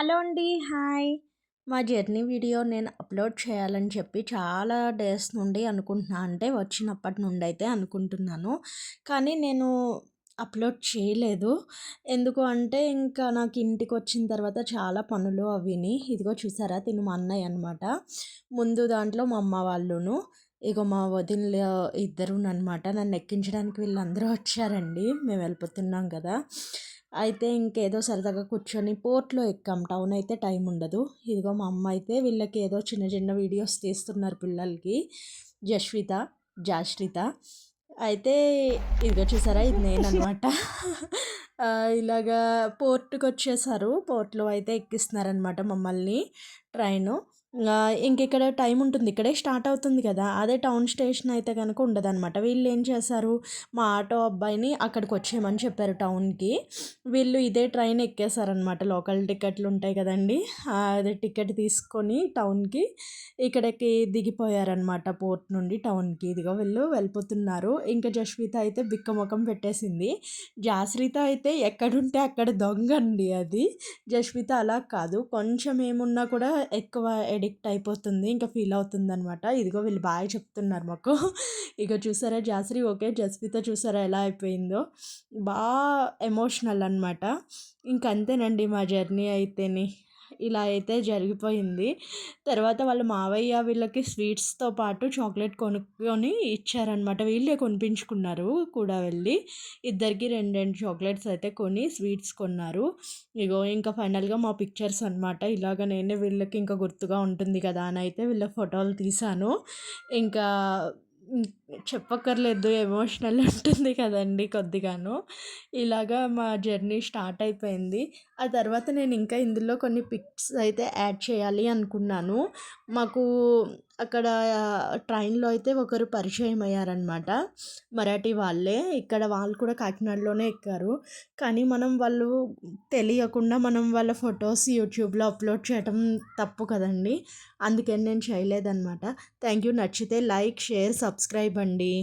Hello అండి hi. మా journey video నేను అప్లోడ్ చేయాలని చెప్పి చాలా డేస్ నుండి అనుకుంటున్నా. అంటే వచ్చినప్పటి నుండి అయితే అనుకుంటున్నాను. కానీ నేను అప్లోడ్ చేయలేదు. ఎందుకు అంటే ఇంకా నాకు ఇంటికి వచ్చిన తర్వాత చాలా పనులు అవిని. ఇదిగో చూసారా? తిను మా అన్నయ్య అనమాట ముందు దాంట్లో మా అమ్మ వాళ్ళును ఇక మా వదిన ఇద్దరు అనమాట నన్ను ఎక్కించడానికి వీళ్ళందరూ వచ్చారండి. మేము వెళ్ళిపోతున్నాం కదా. అయితే ఇంకేదో సరదాగా కూర్చొని పోర్ట్లో ఎక్కాం. టౌన్ అయితే టైం ఉండదు. ఇదిగో మా అమ్మ అయితే వీళ్ళకి ఏదో చిన్న చిన్న వీడియోస్ తీస్తున్నారు పిల్లలకి. జశ్విత జాశ్రిత. అయితే ఇదిగో చూసారా ఇది నేననమాట ఇలాగా పోర్ట్కి వచ్చేసారు పోర్ట్లో అయితే ఎక్కిస్తున్నారనమాట మమ్మల్ని ట్రైను. ఇంక ఇక్కడ టైం ఉంటుంది ఇక్కడే స్టార్ట్ అవుతుంది కదా. అదే టౌన్ స్టేషన్ అయితే కనుక ఉండదన్నమాట. వీళ్ళు ఏం చేశారు? మా ఆటో అబ్బాయిని అక్కడికి వచ్చేయమని చెప్పారు టౌన్కి. వీళ్ళు ఇదే ట్రైన్ ఎక్కేశారనమాట లోకల్ టికెట్లు ఉంటాయి కదండి అదే టికెట్ తీసుకొని టౌన్కి ఇక్కడికి దిగిపోయారనమాట పోర్ట్ నుండి టౌన్కి. ఇదిగో వీళ్ళు వెళ్ళిపోతున్నారు. ఇంకా జస్విత అయితే బిక్కముఖం పెట్టేసింది. జాశ్రిత అయితే ఎక్కడుంటే అక్కడ దొంగ అండి అది. జస్విత అలా కాదు. కొంచెం ఏమున్నా కూడా ఎక్కువ ఎడిక్ట్ అయిపోతుంది ఇంకా ఫీల్ అవుతుంది అనమాట ఇదిగో వీళ్ళు బాగా చెప్తున్నారు మాకు. ఇక చూసారా జాస్రి? ఓకే జస్విత చూసారా ఎలా అయిపోయిందో? బాగా ఎమోషనల్ అనమాట ఇంకంతేనండి మా జర్నీ అయితేని. ఇలా అయితే జరిగిపోయింది. తర్వాత వాళ్ళ మావయ్య వీళ్ళకి స్వీట్స్తో పాటు చాక్లెట్ కొనుక్కొని ఇచ్చారనమాట వీళ్ళే కొనిపించుకున్నారు కూడా వెళ్ళి. ఇద్దరికి రెండు రెండు చాక్లెట్స్ అయితే కొని స్వీట్స్ కొన్నారు. ఇగో ఇంకా ఫైనల్గా మా పిక్చర్స్ అనమాట ఇలాగ నేనే వీళ్ళకి ఇంకా గుర్తుగా ఉంటుంది కదా అని అయితే వీళ్ళ ఫోటోలు తీశాను. ఇంకా చెప్పక్కర్లేదు ఎమోషనల్ ఉంటుంది కదండి కొద్దిగాను. ఇలాగా మా జర్నీ స్టార్ట్ అయిపోయింది. ఆ తర్వాత నేను ఇంకా ఇందులో కొన్ని పిక్స్ అయితే యాడ్ చేయాలి అనుకున్నాను. మాకు అక్కడ ట్రైన్లో అయితే ఒకరు పరిచయం అయ్యారనమాట మరాఠీ వాళ్ళే. ఇక్కడ వాళ్ళు కూడా కాకినాడలోనే ఎక్కారు. కానీ మనం వాళ్ళు తెలియకుండా మనం వాళ్ళ ఫొటోస్ యూట్యూబ్లో అప్లోడ్ చేయటం తప్పు కదండి. అందుకని నేను చేయలేదన్నమాట. థ్యాంక్ యూ నచ్చితే లైక్ షేర్ సబ్స్క్రైబ్ అండి.